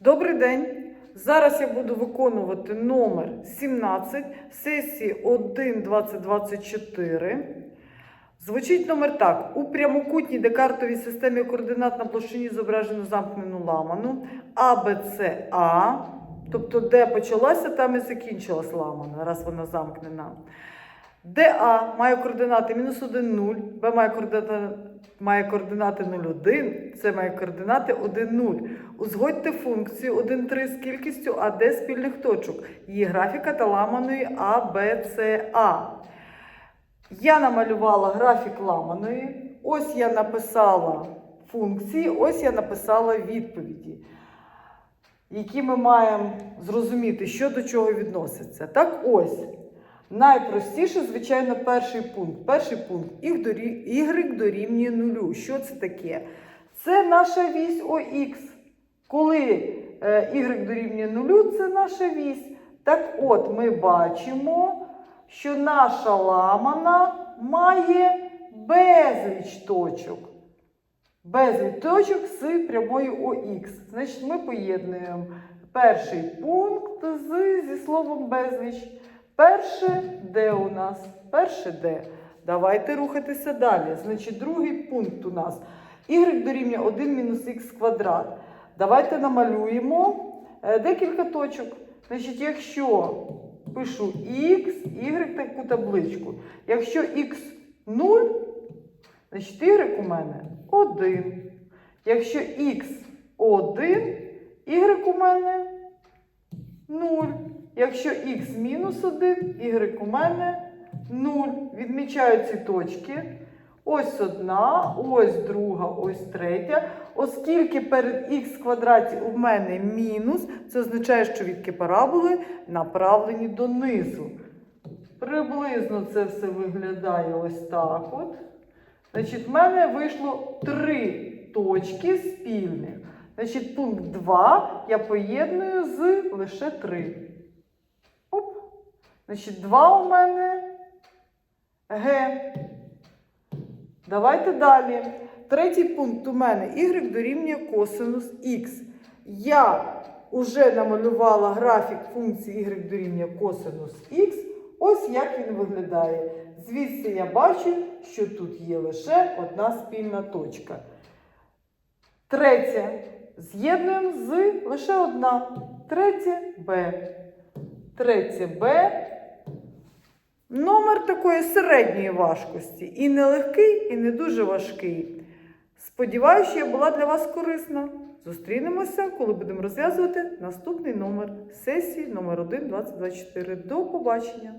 Добрий день! Зараз я буду виконувати номер 17 сесії 1 2024. Звучить номер так: у прямокутній декартовій системі координат на площині зображено замкнену ламану АБЦА, тобто де почалася, там і закінчилась ламана, раз вона замкнена. ДА має координати мінус 1, 0, Б має координати, має координати 0, 1, С має координати 1, 0. Узгодьте функцію 1, 3 з кількістю АД спільних точок. Її графіка та ламаної А, Б, С, А. Я намалювала графік ламаної. Ось я написала функції, ось я написала відповіді, які ми маємо зрозуміти, що до чого відноситься. Так ось. Найпростіше, звичайно, перший пункт. Перший пункт y дорі- дорівнює нулю. Що це таке? Це наша вісь ОХ. Коли е, y дорівнює нулю, це наша вісь. Так от, ми бачимо, що наша ламана має безліч точок. Безліч точок з прямою ОХ. Значить, ми поєднуємо перший пункт з, зі словом безліч. Перше де у нас? Перше де. Давайте рухатися далі. Значить, другий пункт у нас y дорівнює 1 мінус х квадрат. Давайте намалюємо е, декілька точок. Значить, якщо пишу x, y таку табличку. Якщо x 0, значить y у мене 1. Якщо x 1, y у мене 0. Якщо х мінус 1, y у мене 0. Відмічаю ці точки. Ось одна, ось друга, ось третя. Оскільки перед х квадраті у мене мінус, це означає, що відки параболи направлені донизу. Приблизно це все виглядає ось так от. Значить, в мене вийшло три точки спільних. Значить, пункт 2 я поєдную з лише 3. Значить, 2 у мене Г. Давайте далі. Третій пункт у мене y дорівнює косинус х. Я вже намалювала графік функції y дорівнює косинус х. Ось як він виглядає. Звідси я бачу, що тут є лише одна спільна точка. Третє. З'єднуємо з лише одна. Третє Б. Третє Б. Номер такої середньої важкості. І не легкий, і не дуже важкий. Сподіваюся, що я була для вас корисна. Зустрінемося, коли будемо розв'язувати наступний номер сесії номер 1 2024. До побачення!